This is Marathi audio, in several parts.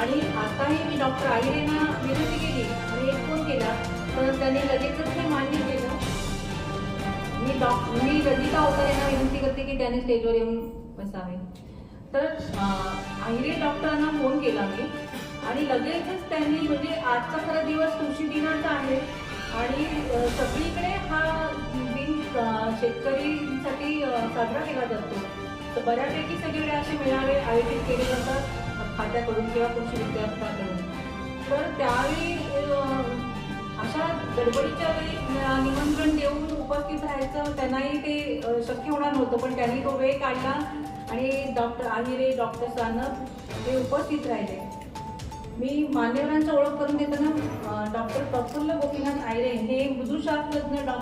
आणि आताही मी डॉक्टर आहिरेंना विनंती केली आणि एक फोन केला तर त्यांनी लगेचच हे मान्य केलं. मी डॉक मी रजिता यांना विनंती करते की त्याने स्टेजवर येऊन बसावे. तर अं, आहिरे डॉक्टरांना फोन केला मी आणि लगेचच त्यांनी म्हणजे आजचा खरा दिवस कृषी दिनाचा आहे आणि सगळीकडे हा दिन शेतकरीसाठी साजरा केला जातो. तर बऱ्यापैकी सगळीकडे असे मेळावे आयोजित केले जातात. खात्याकडून किंवा कृषी विद्यापीठाकडून तर त्यावेळी अशा गडबडीच्या वेळी निमंत्रण देऊन उपस्थित राहायचं त्यांनाही ते शक्य होणार नव्हतं. पण त्यांनी तो वेळ काढला आणि डॉक्टर आहिरे डॉक्टर सानप ते उपस्थित राहिले. मी मान्यवरांचा ओळख करून देताना डॉक्टर प्रफुल्ल गोपीनाथ आयरे हे मृदुशास्त्रज्ञ डॉ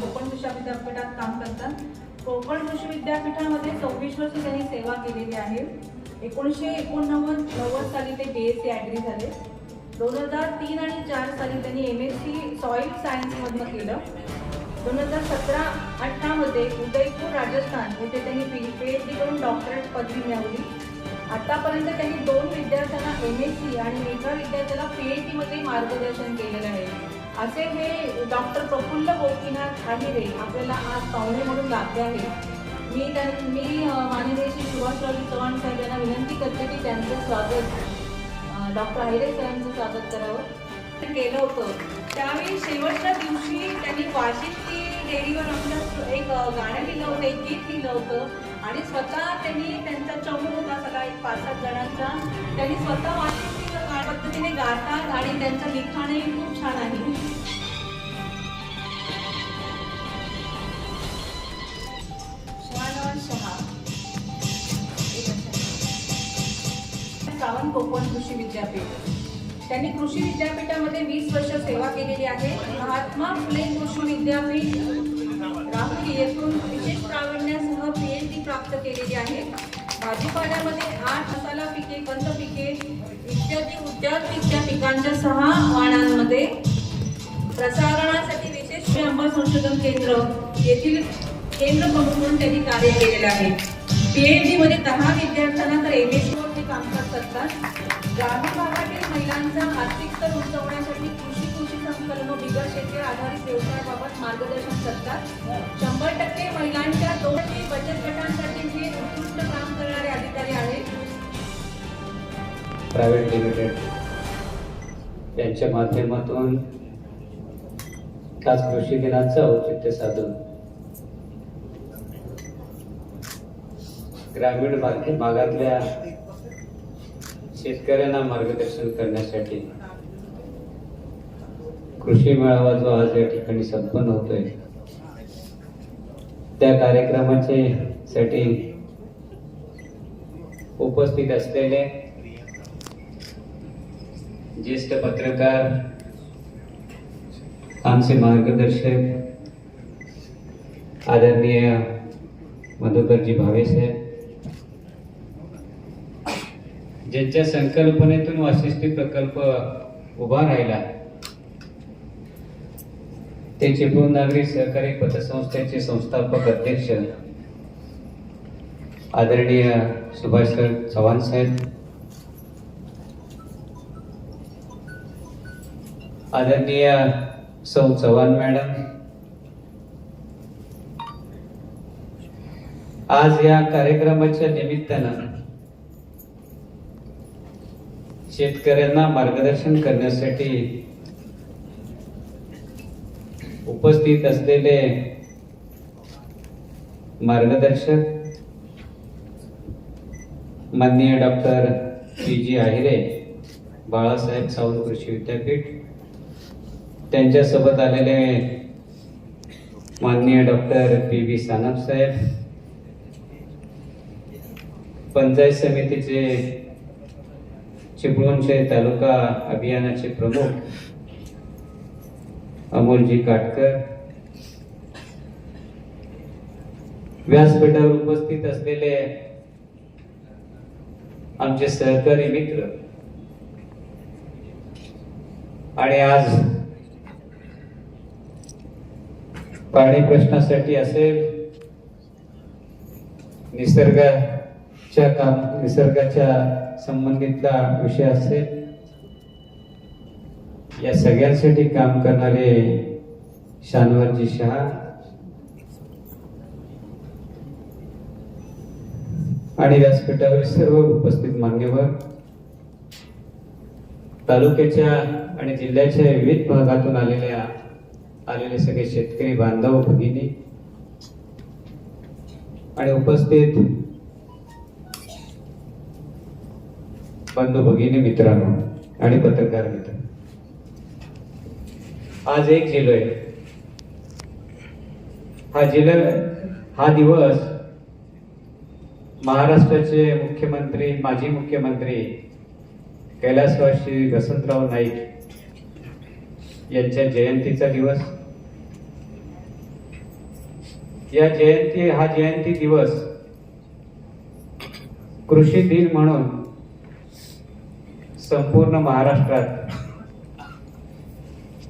कोकण कृषी विद्यापीठात काम करतात. कोकण कृषी विद्यापीठामध्ये सव्वीस वर्ष त्यांनी सेवा केलेली आहे. एकोणीसशे एकोणनव्वद नव्वद साली ते बी एस सी ॲग्री झाले. दोन हजार तीन आणि चार साली त्यांनी एम एस सी सॉईल सायन्समधनं केलं. दोन हजार सतरा अठरामध्ये उदयपूर राजस्थान येथे त्यांनी पी पी एच डी करून डॉक्टरेट पदवी मिळवली. आतापर्यंत त्यांनी दोन विद्यार्थ्यांना एम एस सी आणि एका विद्यार्थ्याला पी एच डीमध्ये मार्गदर्शन केलेलं आहे. असे हे डॉक्टर प्रफुल्ल गोपीनाथ आहिरे आपल्याला आज पाहुणे म्हणून लाभले आहेत. मी त्यां मी माननीय श्री सुभाषरावजी चव्हाण साहेब यांना विनंती करते की त्यांचं स्वागत डॉक्टर आहिरे सरांचं स्वागत करावं. केलं होतं. त्यावेळी शेवटच्या दिवशी त्यांनी वाशिष्ठी डेअरीवर आपलं एक गाणं लिहिलं होतं एक गीत लिहिलं होतं आणि स्वतः त्यांनी त्यांचा चमू होता सगळा एक पाच सात जणांचा. त्यांनी स्वतः वाशिष्ठीवर पद्धतीने गातात आणि त्यांचं लिखाणही खूप छान आहे. सावंत कोकण कृषी विद्यापीठ. त्यांनी कृषी विद्यापीठामध्ये वीस वर्ष सेवा केलेली आहे. महात्मा फुले कृषी विद्यापीठ राहुरी येथून विशेष प्रावीण्यासह पी एच डी प्राप्त केलेली आहे. भाजीपाल्यामध्ये आठ मसाला पिके कंद पिके इत्यादी उद्यानपिकच्या पिकांच्या सहा वाणांमध्ये प्रसारणासाठी विशेष आंबा संशोधन केंद्र येथील केंद्र प्रमुख म्हणून त्यांनी कार्य केलेलं आहे. पीएचडी मध्ये दहा विद्यार्थ्यांना तर एम एस मध्ये ग्रामीण भागातील महिलांचा आर्थिक स्तर उंचवण्यासाठी कृषी कृषी संकलन बिगर शेती आधारित व्यवसायाबाबत मार्गदर्शन करतात. शंभर टक्के महिलांच्या दोन बचत गटांसाठी हे उत्कृष्ट काम करणारे अधिकारी आहेत. प्रायव्हेट लिमिटेड यांच्या माध्यमातून खास कृषी दिनाचं औचित्य साधून ग्रामीण भागातल्या शेतकऱ्यांना मार्गदर्शन करण्यासाठी कृषी मेळावा जो आज या ठिकाणी संपन्न होतोय त्या कार्यक्रमाचे साठी उपस्थित असलेले ज्येष्ठ पत्रकार आमचे मार्गदर्शक आदरणीय मधुकरजी भावे साहेब ज्यांच्या संकल्पनेतून वाशिष्ठी प्रकल्प उभा राहिला ते चिपळूण नागरी सहकारी पतसंस्थेचे संस्थापक अध्यक्ष आदरणीय सुभाष चव्हाण साहेब आदरणीय सौ चव्हाण मॅडम आज या कार्यक्रमाच्या निमित्तानं शेतकऱ्यांना मार्गदर्शन करण्यासाठी उपस्थित असलेले मार्गदर्शक माननीय doctor P G Ahire Balasaheb Sawant Krishi विद्यापीठ त्यांच्यासोबत आलेले माननीय doctor P B Sanap Saheb panchayat समितीचे चिपळूणचे तालुका अभियानाचे प्रमुख अमोलजी काटकर व्यासपीठावर उपस्थित असलेले आमचे सहकारी मित्र. आणि आज पाणी प्रश्नासाठी असेल निसर्गाच्या काम निसर्गाच्या संबंधितला विषय असेल या सगळ्यांसाठी काम करणारे शानवरजी शहा. आणि व्यासपीठावरील सर्व उपस्थित मान्यवर. तालुक्याच्या आणि जिल्ह्याच्या विविध भागातून आलेल्या आलेले सगळे शेतकरी बांधव भगिनी. आणि उपस्थित बंधू भगिनी मित्रांनो आणि पत्रकार मित्र. आज एक जिल्हा आहे. हा जिल्हा हा दिवस महाराष्ट्राचे मुख्यमंत्री माजी मुख्यमंत्री कैलासवासी वसंतराव नाईक यांच्या जयंतीचा दिवस. या जयंती हा जयंती दिवस कृषी दिन म्हणून संपूर्ण महाराष्ट्रात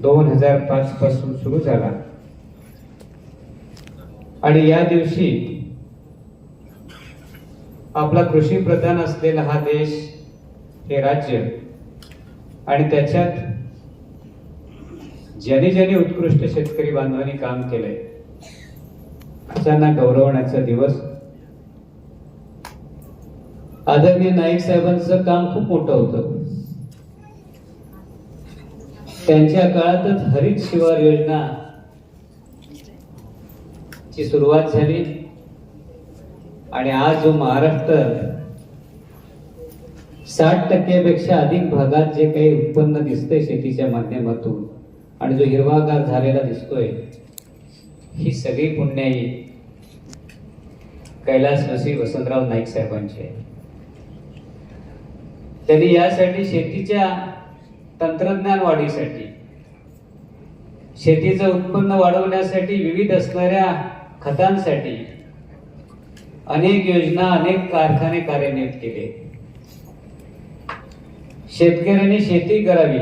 दोन हजार पाच पासून सुरू झाला. आणि या दिवशी आपला कृषी प्रधान असलेला हा देश हे राज्य आणि त्याच्यात ज्याने ज्याने उत्कृष्ट शेतकरी बांधवांनी काम केलंय त्यांना गौरवण्याचा दिवस. आदरणीय नाईक साहेबांचं काम खूप मोठं होतं. त्यांच्या काळातच हरित शिवार योजना ची सुरुवात झाली. आणि आज जो महाराष्ट्र साठ टक्क्यापेक्षा अधिक भागात जे काही उत्पन्न दिसतंय शेतीच्या माध्यमातून आणि जो हिरवागार झालेला दिसतोय ही सगळी पुण्याई कैलासवासी वसंतराव नाईक साहेबांची आहे. त्यांनी यासाठी शेतीच्या तंत्रज्ञान वाढीसाठी शेतीचं उत्पन्न वाढवण्यासाठी विविध असणाऱ्या खतांसाठी अनेक योजना अनेक कारखाने कार्यान्वित केले. शेतकऱ्यांनी शेती करावी.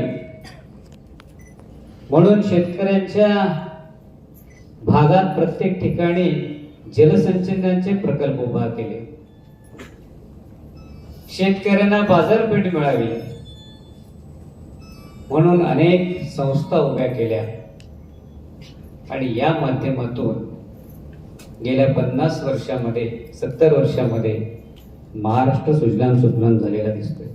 म्हणून शेतकऱ्यांच्या भागात प्रत्येक ठिकाणी जलसंचनाचे प्रकल्प उभा केले. शेतकऱ्यांना बाजारपेठ मिळावी. म्हणून अनेक संस्था उभ्या केल्या. आणि या माध्यमातून गेल्या पन्नास वर्षामध्ये सत्तर वर्षामध्ये महाराष्ट्र सुजलाम सुजलाम झालेला दिसतोय.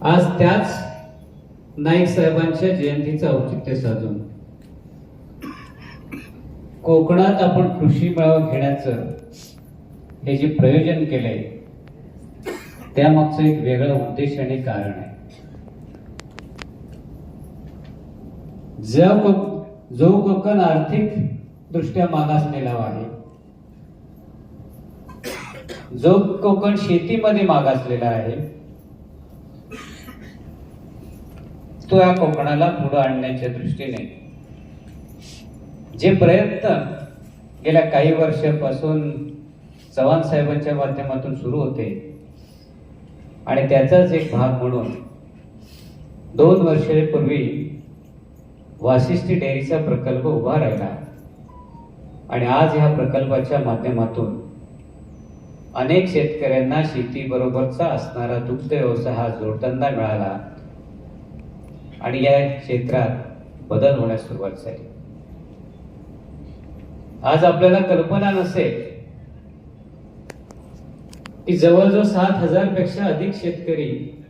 आज त्याच नाईक साहेबांच्या जयंतीचं औचित्य साधून कोकणात आपण कृषी मेळावा घेण्याचं हे जे प्रयोजन केलंय त्यामागचं एक वेगळं उद्देश आणि कारण आहे. जो को- जो कोकण आर्थिक दृष्ट्या मागासलेला आहे. जो कोकण शेतीमध्ये मागासलेला आहे. तो या कोकणाला पुढे आणण्याच्या दृष्टीने. जे प्रयत्न गेल्या काही वर्षापासून चव्हाण साहेबांच्या माध्यमातून सुरू होते आणि त्याचाच एक भाग म्हणून दोन वर्षापूर्वी वासिष्ठी डेअरीचा प्रकल्प उभा राहिला. आणि आज ह्या प्रकल्पाच्या माध्यमातून अनेक शेतकऱ्यांना शेतीबरोबरचा असणारा दुग्ध व्यवसाय हा जोडधंदा मिळाला. आणि या क्षेत्रात बदल होण्यास सुरुवात झाली. आज आपल्याला कल्पना नसेल की जवळजवळ सात हजारपेक्षा अधिक शेतकरी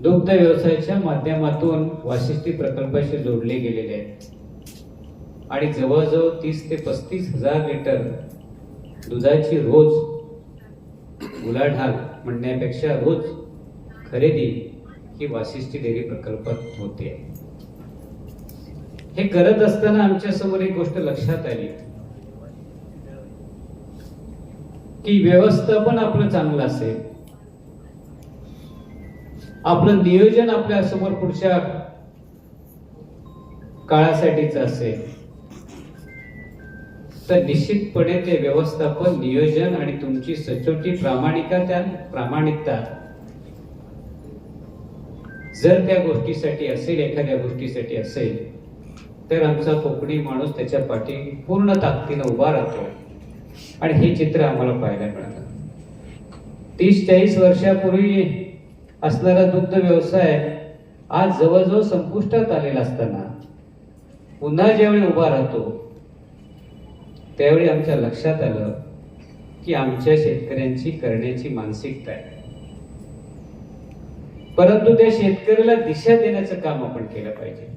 दुग्ध व्यवसायाच्या माध्यमातून वाशिष्ठी प्रकल्पाशी जोडले गेलेले आहेत. आणि जवळजवळ तीस ते पस्तीस हजार लिटर दुधाची रोज गुलाढाल म्हणण्यापेक्षा रोज खरेदी ही वाशिष्ठी डेअरी प्रकल्पात होते. हे करत असताना आमच्यासमोर एक गोष्ट लक्षात आली. की व्यवस्थापन आपलं चांगलं असेल. आपलं नियोजन आपल्यासमोर पुढच्या काळासाठीच असेल. तर निश्चितपणे ते व्यवस्थापन नियोजन आणि तुमची सचोटी प्रामाणिकता त्या प्रामाणिकता. जर त्या गोष्टीसाठी असेल एखाद्या गोष्टीसाठी असेल तर आमचा कोकणी माणूस त्याच्या पाठी पूर्ण ताकदीनं उभा राहतो. आणि हे चित्र आम्हाला पाहायला मिळालं तीस चाळीस वर्षापूर्वी असणारा दुग्ध व्यवसाय आज जवळजवळ संपुष्टात आलेला असताना पुन्हा ज्यावेळी उभा राहतो त्यावेळी आमच्या लक्षात आलं की आमच्या शेतकऱ्यांची करण्याची मानसिकता आहे. परंतु त्या शेतकऱ्याला दिशा देण्याचं काम आपण केलं पाहिजे.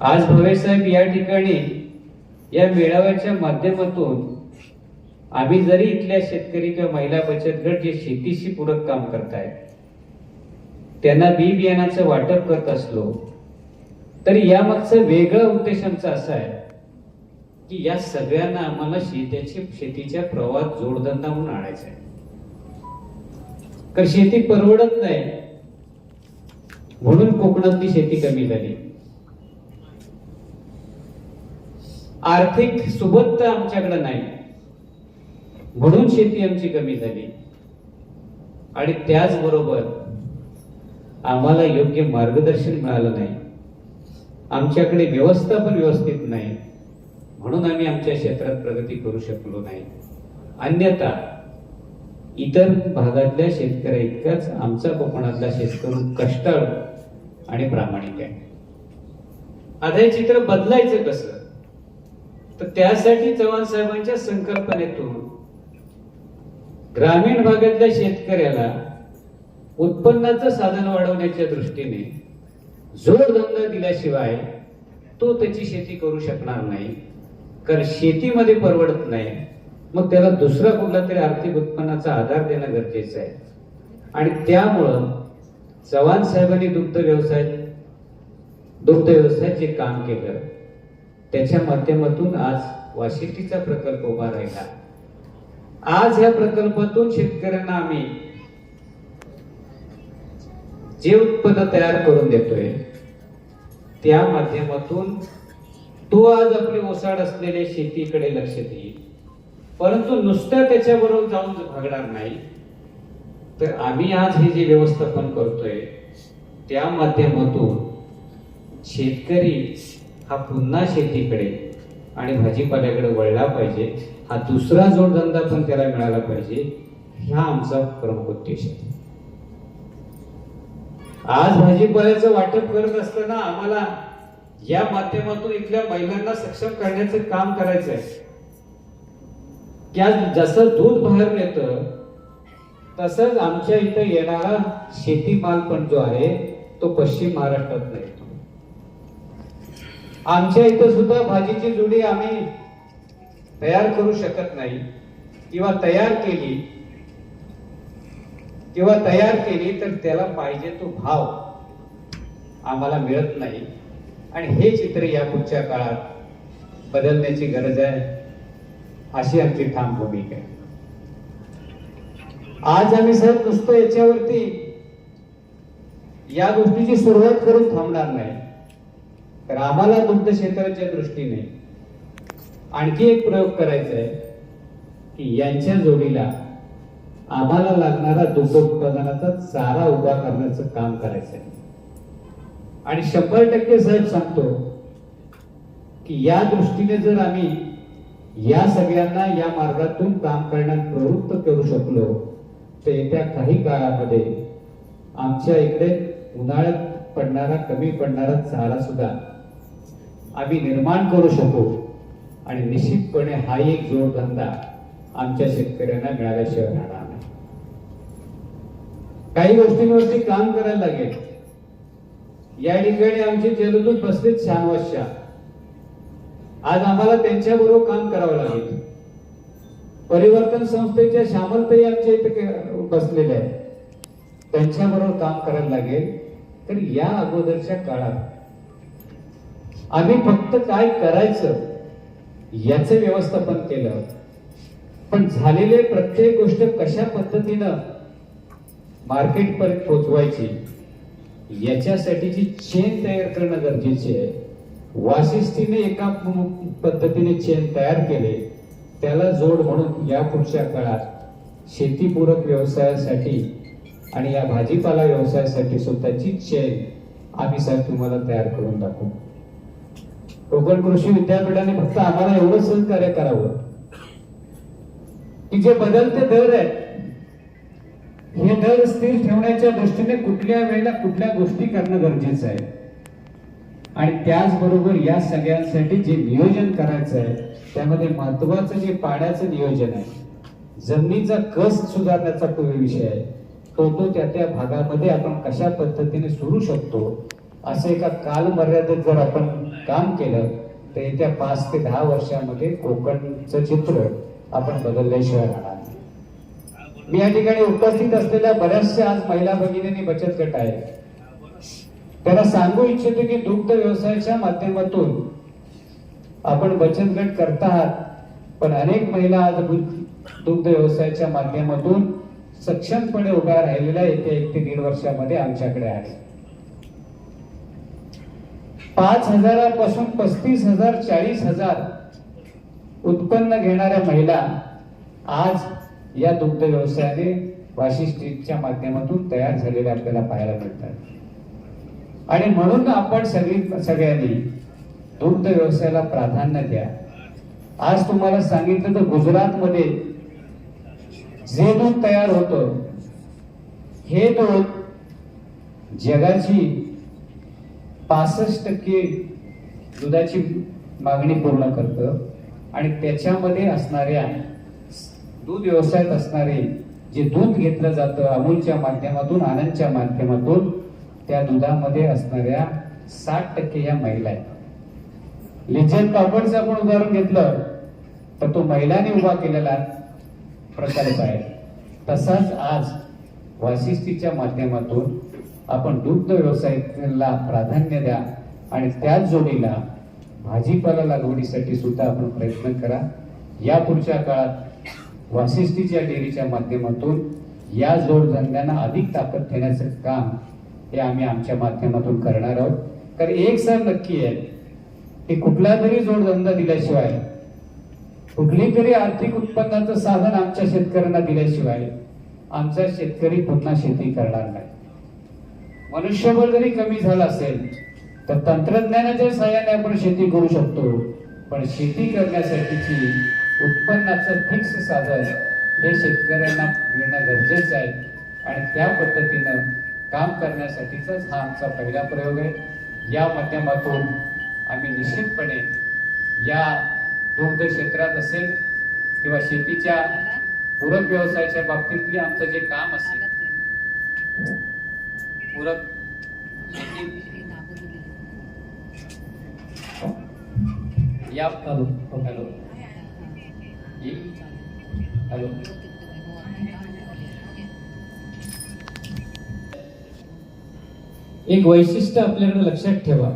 आज भवे साहेब या ठिकाणी या मेळाव्याच्या माध्यमातून आम्ही जरी इथल्या शेतकरी किंवा महिला बचत गट जे शेतीशी पूरक काम करतायत त्यांना बी बियाणाचं वाटप करत असलो तरी यामागचं वेगळा उद्देश आमचा असा आहे की या सगळ्यांना आम्हाला शेतीची शेतीच्या प्रवाहात जोडधंदा म्हणून आणायचा आहे. कारण शेती परवडत नाही. म्हणून कोकणातली शेती कमी झाली. आर्थिक सुबत्ता आमच्याकडे नाही. म्हणून शेती आमची कमी झाली. आणि त्याचबरोबर आम्हाला योग्य मार्गदर्शन मिळालं नाही. आमच्याकडे व्यवस्था पण व्यवस्थित नाही. म्हणून आम्ही आमच्या क्षेत्रात प्रगती करू शकलो नाही. अन्यथा इतर भागातल्या शेतकऱ्या इतकाच आमचा कोकणातला शेतकरी कष्टाळू आणि प्रामाणिक आहे. आता हे चित्र बदलायचं कसं? तर त्यासाठी चव्हाण साहेबांच्या संकल्पनेतून ग्रामीण भागातल्या शेतकऱ्याला उत्पन्नाचं साधन वाढवण्याच्या दृष्टीने जोडधंदा दिल्याशिवाय तो त्याची शेती करू शकणार नाही कारण शेतीमध्ये परवडत नाही. मग त्याला दुसरा कुठला तरी आर्थिक उत्पन्नाचा आधार देणं गरजेचं आहे. आणि त्यामुळं चव्हाण साहेबांनी दुग्ध व्यवसाय दुग्ध व्यवसायात जे काम केलं. त्याच्या माध्यमातून आज वाशिष्ठीचा प्रकल्प उभा राहिला. आज या प्रकल्पातून शेतकऱ्यांना आम्ही जे उत्पन्न तयार करून देतोय त्या माध्यमातून तो आज आपली ओसाड असलेल्या शेतीकडे लक्ष देईल. परंतु नुसत्या त्याच्याबरोबर जाऊन भागणार नाही तर आम्ही आज हे जे व्यवस्थापन करतोय त्या माध्यमातून शेतकरी हा पुन्हा शेतीकडे आणि भाजीपाल्याकडे वळला पाहिजे. हा दुसरा जोडधंदा पण त्याला मिळाला पाहिजे. हा आमचा प्रमुख उद्देश आहे. आज भाजीपाल्याचं वाटप करत असताना आम्हाला या माध्यमातून इथल्या महिलांना सक्षम करण्याचं काम करायचं आहे. की आज जसं दूध बाहेर येतं तसंच आमच्या इथं येणारा शेतीमाल पण जो आहे तो पश्चिम महाराष्ट्रात नाही आमच्या इथं सुद्धा भाजीची जुडी आम्ही तयार करू शकत नाही किंवा तयार केली किंवा तयार केली तर त्याला पाहिजे तो भाव आम्हाला मिळत नाही. आणि हे चित्र या पुढच्या काळात बदलण्याची गरज आहे अशी आमची ठाम भूमिका आहे. आज आम्ही साहेब नुसतं याच्यावरती या गोष्टीची सुरुवात करून थांबणार नाही. तर आम्हाला दुग्ध क्षेत्राच्या दृष्टीने आणखी एक प्रयोग करायचा आहे की यांच्या जोडीला आम्हाला लागणारा दुग्ध उत्पादनाचा चारा उभा करण्याचं काम करायचं आहे आणि शंभर टक्के साहेब सांगतो की या दृष्टीने जर आम्ही या सगळ्यांना या मार्गातून काम करण्यात प्रवृत्त करू शकलो तर येत्या काही काळामध्ये आमच्या इकडे उन्हाळ्यात पडणारा कमी पडणारा चारा सुद्धा आम्ही निर्माण करू शकू. आणि निश्चितपणे हा एक जोडधंदा आमच्या शेतकऱ्यांना मिळाल्याशिवाय राहणार नाही. काही गोष्टींवरती काम करायला लागेल. या ठिकाणी आमचे जलदूत बसलेत शानवाशा आज आम्हाला त्यांच्याबरोबर काम करावं लागेल. परिवर्तन संस्थेच्या श्यामलताई आमच्या इथे बसलेल्या आहेत. त्यांच्याबरोबर काम करायला लागेल. तर या अगोदरच्या काळात आम्ही फक्त काय करायचं याचं व्यवस्थापन केलं. पण झालेले प्रत्येक गोष्ट कशा पद्धतीनं मार्केट पोचवायची याच्यासाठी याच्यासाठीची चेन तयार करणं गरजेचे आहे. वासिष्ठीने एका पद्धतीने चेन तयार केले त्याला जोड म्हणून या पुढच्या काळात शेतीपूरक व्यवसायासाठी आणि या भाजीपाला व्यवसायासाठी स्वतःची चेन आम्ही साहेब तुम्हाला तयार करून दाखवू. कोकण कृषी विद्यापीठाने फक्त आम्हाला एवढं सहकार्य करावं. की जे बदलते दर आहेत हे दर स्थिर ठेवण्याच्या दृष्टीने कुठल्या वेळेला कुठल्या गोष्टी करणं गरजेचं आहे. आणि त्याचबरोबर या सगळ्यांसाठी जे नियोजन करायचं आहे त्यामध्ये महत्वाचं जे पाण्याचं नियोजन आहे जमिनीचा कस सुधारण्याचा तो विषय आहे तो तो त्या त्या भागामध्ये आपण कशा पद्धतीने सुरू शकतो असं एका कालमर्यादेत जर आपण काम केलं तर येत्या पाच ते दहा वर्षामध्ये कोकणचं चित्र आपण बदलल्याशिवाय राहणार मी या ठिकाणी उपस्थित असलेल्या बऱ्याचशा आज महिला भगिनींनी बचत गट आहे त्यांना सांगू इच्छितो की दुग्ध व्यवसायाच्या माध्यमातून आपण बचत गट करत आहात पण अनेक महिला आज दु- दुग्ध व्यवसायाच्या माध्यमातून सक्षमपणे उभ्या राहिलेल्या येत्या एक ते दीड वर्षामध्ये आमच्याकडे आहेत. पाच हजारापासून पस्तीस हजार चाळीस हजार उत्पन्न घेणाऱ्या महिला आज या दुग्ध व्यवसायाने वाशिष्ठीच्या माध्यमातून तयार झालेल्या आपल्याला पाहायला मिळतात. आणि म्हणून आपण सगळी सगळ्यांनी दुग्ध व्यवसायाला प्राधान्य द्या. आज तुम्हाला सांगितलं तर गुजरातमध्ये जे दूध तयार होतं हे दूध जगाची पासष्ट टक्के दुधाची मागणी पूर्ण करतं. आणि त्याच्यामध्ये असणाऱ्या दूध व्यवसायात असणारे जे दूध घेतलं जातं अमूलच्या माध्यमातून आनंदच्या माध्यमातून त्या दुधामध्ये असणाऱ्या साठ टक्के या महिला आहेत. लिजन पापडचं आपण उदाहरण घेतलं तर तो महिलांनी उभा केलेला प्रकल्प आहे. तसाच आज वाशिष्ठीच्या माध्यमातून आपण दुग्ध व्यवसायाला प्राधान्य द्या आणि त्याच जोडीला भाजीपाला लागवडीसाठी सुद्धा आपण प्रयत्न करा. या पुढच्या काळात वासिष्ठीच्या डेअरीच्या माध्यमातून या जोडधंद्यांना अधिक ताकद देण्याचं काम हे आम्ही आमच्या माध्यमातून करणार आहोत. कारण एक सर नक्की आहे की कुठला तरी जोडधंदा दिल्याशिवाय कुठली तरी आर्थिक उत्पन्नाचं साधन आमच्या शेतकऱ्यांना दिल्याशिवाय आमचा शेतकरी पुन्हा शेती करणार नाही. मनुष्यबळ जरी कमी झालं असेल तर तंत्रज्ञानाच्या सहाय्याने आपण शेती करू शकतो. पण शेती करण्यासाठीची उत्पन्नाचं फिक्स साधन हे शेतकऱ्यांना मिळणं गरजेचं आहे. आणि त्या पद्धतीनं काम करण्यासाठीचाच हा आमचा पहिला प्रयोग आहे. या माध्यमातून आम्ही निश्चितपणे या दुग्ध क्षेत्रात असेल किंवा शेतीच्या पूरक व्यवसायाच्या बाबतीतली आमचं जे काम असेल पूरक या हॅलो. Hello hello. एक वैशिष्ट्य आपल्याकडे लक्षात ठेवा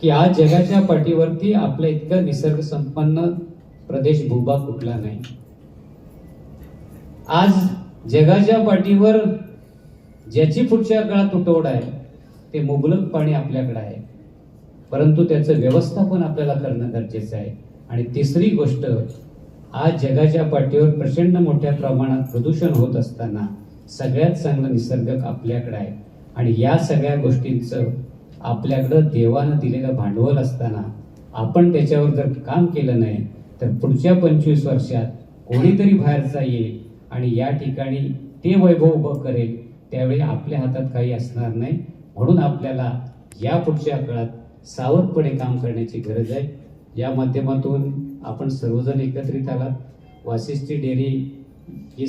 की आज जगाच्या पाठीवरती आपल्या इतका निसर्ग संपन्न प्रदेश भूभाग कुठला नाही? आज जगाच्या पाठीवर ज्याची पुढच्या काळात तुटवड आहे ते मुबलक पाणी आपल्याकडे आहे. परंतु त्याचं व्यवस्थापन आपल्याला करणं गरजेचं आहे. आणि तिसरी गोष्ट आज जगाच्या पाठीवर प्रचंड मोठ्या प्रमाणात प्रदूषण होत असताना सगळ्यात चांगलं निसर्ग आपल्याकडे आहे. आणि या सगळ्या गोष्टींचं आपल्याकडं देवानं दिलेलं भांडवल असताना आपण त्याच्यावर जर काम केलं नाही तर पुढच्या पंचवीस वर्षात कोणीतरी बाहेरचा येईल आणि या ठिकाणी ते वैभव उभं करेल. त्यावेळी आपल्या हातात काही असणार नाही. म्हणून आपल्याला या पुढच्या काळात सावधपणे काम करण्याची गरज आहे. या माध्यमातून आपण सर्वजण एकत्रित आलात. वासिष्ठी डेअरी ही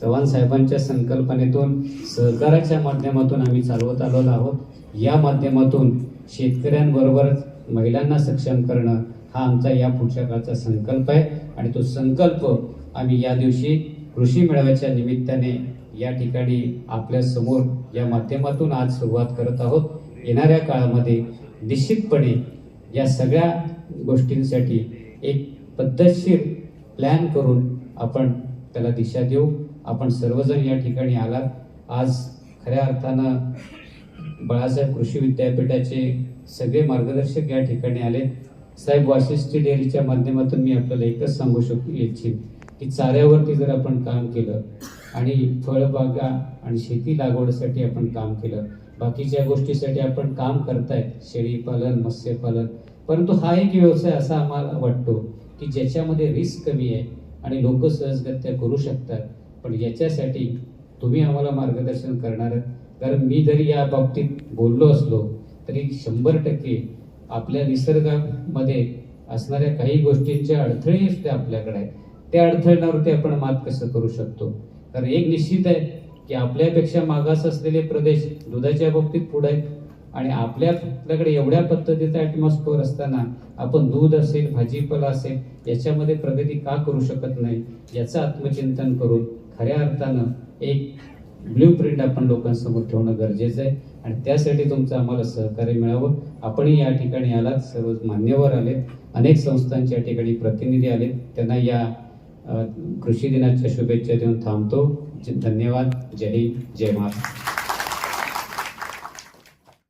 चव्हाण साहेबांच्या संकल्पनेतून सहकाराच्या माध्यमातून आम्ही चालवत आलेलो आहोत. या माध्यमातून शेतकऱ्यांबरोबरच महिलांना सक्षम करणं हा आमचा या पुढच्या काळचा संकल्प आहे. आणि तो संकल्प आम्ही या दिवशी कृषी मेळाव्याच्या निमित्ताने या ठिकाणी आपल्यासमोर या माध्यमातून आज सुरुवात करत आहोत. येणाऱ्या काळामध्ये निश्चितपणे या सगळ्या गोष्टींसाठी एक पद्धतशीर प्लॅन करून आपण त्याला दिशा देऊ. आपण सर्वजण या ठिकाणी आलात. आज खऱ्या अर्थानं बाळासाहेब कृषी विद्यापीठाचे सगळे मार्गदर्शक या ठिकाणी आले. साहेब वाशिष्ठी डेअरीच्या माध्यमातून मी आपल्याला एकच सांगू शकू इच्छित की चाऱ्यावरती जर आपण काम केलं आणि फळबागा आणि शेती लागवडीसाठी आपण काम केलं. बाकीच्या गोष्टीसाठी आपण काम करतायत शेळीपालन मत्स्यपालन. परंतु हा एक व्यवसाय असा आम्हाला वाटतो की ज्याच्यामध्ये रिस्क कमी आहे आणि लोक सहजगत्या करू शकतात. पण याच्यासाठी तुम्ही आम्हाला मार्गदर्शन करणार आहात. कारण मी जरी या बाबतीत बोललो असलो तरी शंभर टक्के आपल्या निसर्गामध्ये असणाऱ्या काही गोष्टींच्या अडथळे आपल्याकडे आहेत. त्या अडथळ्यांवरती आपण मात कसं करू शकतो? कारण एक निश्चित आहे की आपल्यापेक्षा मागास असलेले प्रदेश दुधाच्या बाबतीत पुढे आहेत. आणि आपल्या आपल्याकडे एवढ्या पद्धतीचा ॲटमॉस्फिअर असताना आपण दूध असेल भाजीपाला असेल याच्यामध्ये प्रगती का करू शकत नाही याचं आत्मचिंतन करून खऱ्या अर्थानं एक ब्ल्यू प्रिंट आपण लोकांसमोर ठेवणं गरजेचं आहे. आणि त्यासाठी तुमचं आम्हाला सहकार्य मिळावं. आपणही या ठिकाणी आलात. सर्व मान्यवर आलेत. अनेक संस्थांच्या ठिकाणी प्रतिनिधी आलेत. त्यांना या कृषी दिनाच्या शुभेच्छा देऊन थांबतो. ज- धन्यवाद. जय हिंद. जय महाराष्ट्र.